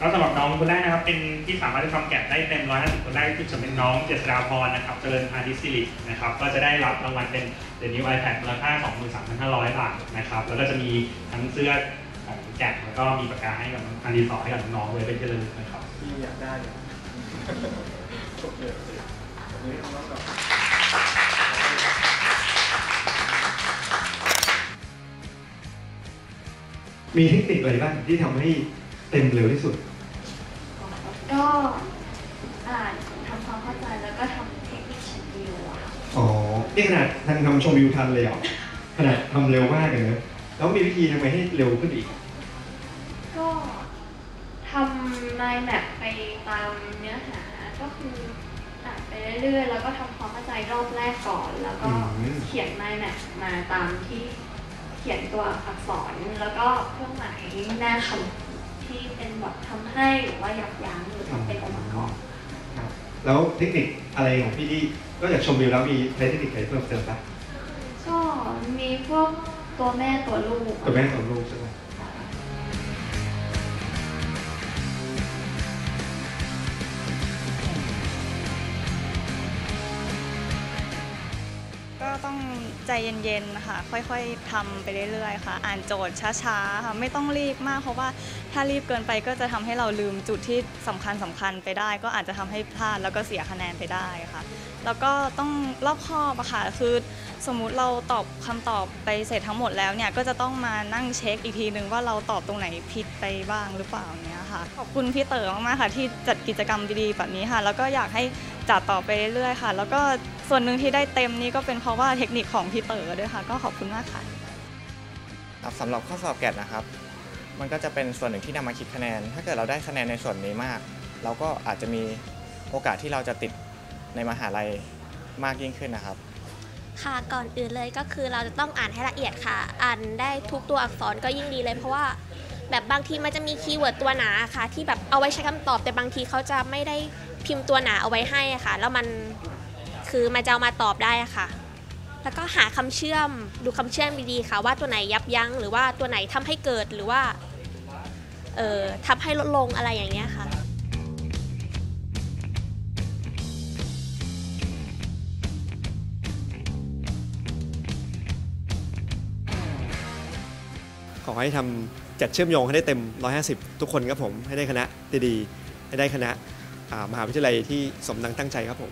ก็สำหรับน้องคนแรกนะครับ เป็นที่สามารถจะทำแกะได้เต็ม 150 คนแรกที่จะเป็นน้องเจษฎาพรนะครับเจริญพาณิสิรินะครับ ก็จะได้รับรางวัลเป็น The New iPad มูลค่า 23,500 บาทนะครับ แล้วก็จะมีทั้งเสื้อของแกะแล้วก็มีปากกาให้กับอันดีสอให้กับน้องไว้เป็นที่ระลึกนะครับที่อยากได้โอเคโอเควันนี้น้องก่อนมีเทคนิคอะไรบ้างที่ทำให้ เต็มเร็วที่สุด ก็อ่านทำความเข้าใจแล้วก็ทำเทคนิคชั้นดีอะค่ะอ๋อนี่ขนาดทางทำชมวิวทันเลยเหรอขนาดทำเร็วมากเลยนะแล้วมีวิธีทำไมให้เร็วขึ้นอีก ก็ทำ mind map ไปตามเนื้อหาก็คืออ่านไปเรื่อยๆแล้วก็ทำความเข้าใจรอบแรกก่อน แล้วก็อืม เขียน mind map มาตามที่เขียนตัวอักษรแล้วก็เครื่องหมายหน้าคำ ที่เป็นแบบทำให้หรือว่ายับยั้งหรือว่าเป็นองค์ประกอบครับแล้วเทคนิคอะไรของพี่ที่ก็จากชมวิวแล้วมีใช้เทคนิคอะไรเพิ่มเติมปะก็มีพวกตัวแม่ตัวลูกตัวแม่ของลูกใช่ไหม ต้องใจเย็นๆค่ะ ค่อยๆทำไปเรื่อยๆค่ะ อ่านโจทย์ช้าๆค่ะไม่ต้องรีบมากเพราะว่าถ้ารีบเกินไปก็จะทำให้เราลืมจุดที่สำคัญสำคัญๆไปได้ ก็อาจจะทำให้พลาดแล้วก็เสียคะแนนไปได้ค่ะ แล้วก็ต้องรอบคอบอะค่ะคือสมมุติเราตอบคำตอบไปเสร็จทั้งหมดแล้วเนี่ยก็จะต้องมานั่งเช็คอีกทีนึงว่าเราตอบตรงไหนผิดไปบ้างหรือเปล่าเนี้ยค่ะขอบคุณพี่เต๋อมากๆค่ะ ที่จัดกิจกรรมดีๆแบบนี้ค่ะ แล้วก็อยากให้ จัดต่อไปเรื่อยๆค่ะ แล้วก็ส่วนหนึ่งที่ได้เต็มนี่ก็เป็นเพราะว่าเทคนิคของพี่เต๋อด้วยค่ะ ก็ขอบคุณมากค่ะครับสำหรับข้อสอบแกดนะครับ มันก็จะเป็นส่วนหนึ่งที่นำมาคิดคะแนน ถ้าเกิดเราได้คะแนนในส่วนนี้มาก เราก็อาจจะมีโอกาสที่เราจะติดในมหาลัยมากยิ่งขึ้นนะครับ ค่ะก่อนอื่นเลยก็คือเราจะต้องอ่านให้ละเอียดค่ะ อ่านได้ทุกตัวอักษรก็ยิ่งดีเลยเพราะว่า แบบบางทีมันจะมีคีย์เวิร์ดตัวหนาค่ะ ที่แบบเอาไว้ใช้คำตอบ แต่บางทีเขาจะไม่ได้พิมพ์ตัวหนาเอาไว้ให้ค่ะ แล้วมันคือมันจะเอามาตอบได้ค่ะ แล้วก็หาคำเชื่อมดูคำเชื่อมดีๆค่ะ ว่าตัวไหนยับยั้งหรือว่าตัวไหนทำให้เกิดหรือว่าเอ่อทำให้ลดลงอะไรอย่างเงี้ยค่ะขอให้ทำ จัดเชื่อมโยงให้ได้เต็ม 150 ทุกคนครับผม ให้ได้คณะดีๆ ให้ได้คณะมหาวิทยาลัยที่สมดังตั้งใจครับผม